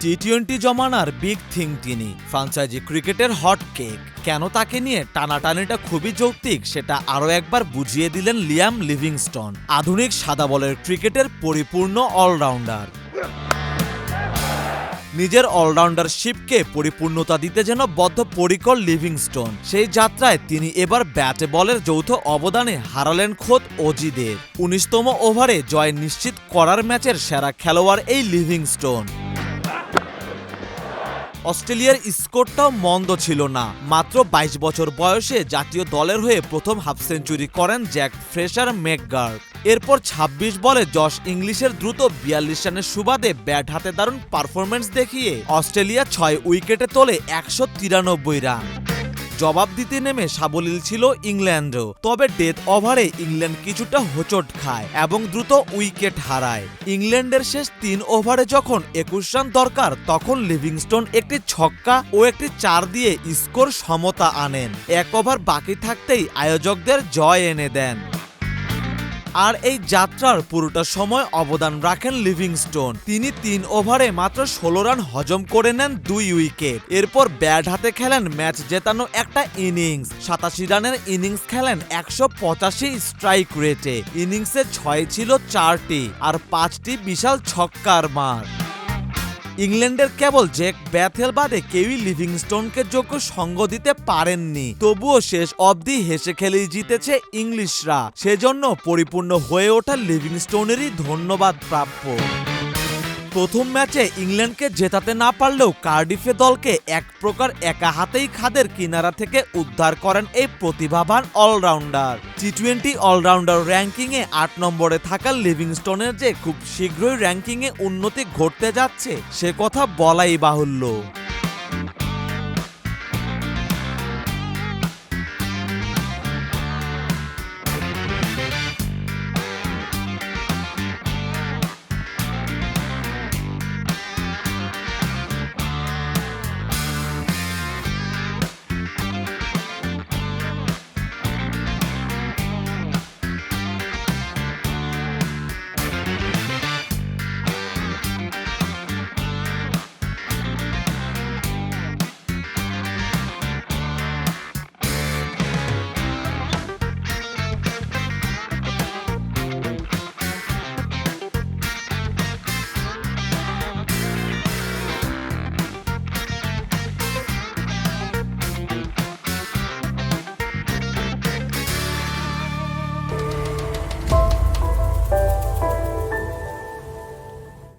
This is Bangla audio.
টি টোয়েন্টি জমানার বিগ থিং তিনি। ফ্রাঞ্চাইজি ক্রিকেটের হট কেক কেন তাকে নিয়ে টানাটানিটা খুবই যৌক্তিক, সেটা আরও একবার বুঝিয়ে দিলেন লিয়াম লিভিংস্টন, আধুনিক সাদা বলের ক্রিকেটের পরিপূর্ণ অলরাউন্ডার নিজের অলরাউন্ডারশিপকে পরিপূর্ণতা দিতে যেন বদ্ধ বদ্ধপরিকর লিভিংস্টোন। সেই যাত্রায় তিনি এবার ব্যাটে বলের যৌথ অবদানে হারালেন খোদ অজিদের। উনিশতম ওভারে জয় নিশ্চিত করার ম্যাচের সেরা খেলোয়াড় এই লিভিংস্টোন। অস্ট্রেলিয়ার স্কোরটাও মন্দ ছিল না। মাত্র ২২ বছর বয়সে জাতীয় দলের হয়ে প্রথম হাফ সেঞ্চুরি করেন জ্যাক ফ্রেশার ম্যাকগার্ড এরপর ২৬ বলে জশ ইংলিশের দ্রুত বিয়াল্লিশ রানের সুবাদে ব্যাট হাতে দারুণ পারফরমেন্স দেখিয়ে অস্ট্রেলিয়া ছয় উইকেটে তোলে একশো তিরানব্বই রান। জবাব দিতে নেমে সাবলীল ছিল ইংল্যান্ডও। তবে ডেথ ওভারে ইংল্যান্ড কিছুটা হোচট খায় এবং দ্রুত উইকেট হারায়। ইংল্যান্ডের শেষ তিন ওভারে যখন একুশ রান দরকার, তখন লিভিংস্টোন একটি ছক্কা ও একটি চার দিয়ে স্কোর সমতা আনেন। এক ওভার বাকি থাকতেই আয়োজকদের জয় এনে দেন। আর এই যাত্রার পুরোটা সময় অবদান রাখেন লিভিংস্টোন। তিনি তিন ওভারে মাত্র ষোলো রান হজম করে নেন দুই উইকেট। এরপর ব্যাট হাতে খেলেন ম্যাচ জেতানো একটা ইনিংস। সাতাশি রানের ইনিংস খেলেন একশো পঁচাশি স্ট্রাইক রেটে। ইনিংসে ছয় ছিল চারটি, আর পাঁচটি বিশাল ছক্কার মার। ইংল্যান্ডের কেবল জেক ব্যাথেল বাদে কেউই লিভিংস্টোনকে যোগ্য সঙ্গ দিতে পারেননি। তবুও শেষ অবধি হেসে খেলেই জিতেছে ইংলিশরা। সেজন্য পরিপূর্ণ হয়ে ওঠা লিভিংস্টোনেরই ধন্যবাদ প্রাপ্য। প্রথম ম্যাচে ইংল্যান্ডকে জেতাতে না পারলেও কার্ডিফে দলকে এক প্রকার একা হাতেই খাদের কিনারা থেকে উদ্ধার করেন এই প্রতিভাবান অলরাউন্ডার। টি টোয়েন্টি অলরাউন্ডার র্যাঙ্কিংয়ে আট নম্বরে থাকা লিভিংস্টোনের যে খুব শীঘ্রই র্যাঙ্কিংয়ে উন্নতি ঘটতে যাচ্ছে, সে কথা বলাই বাহুল্য।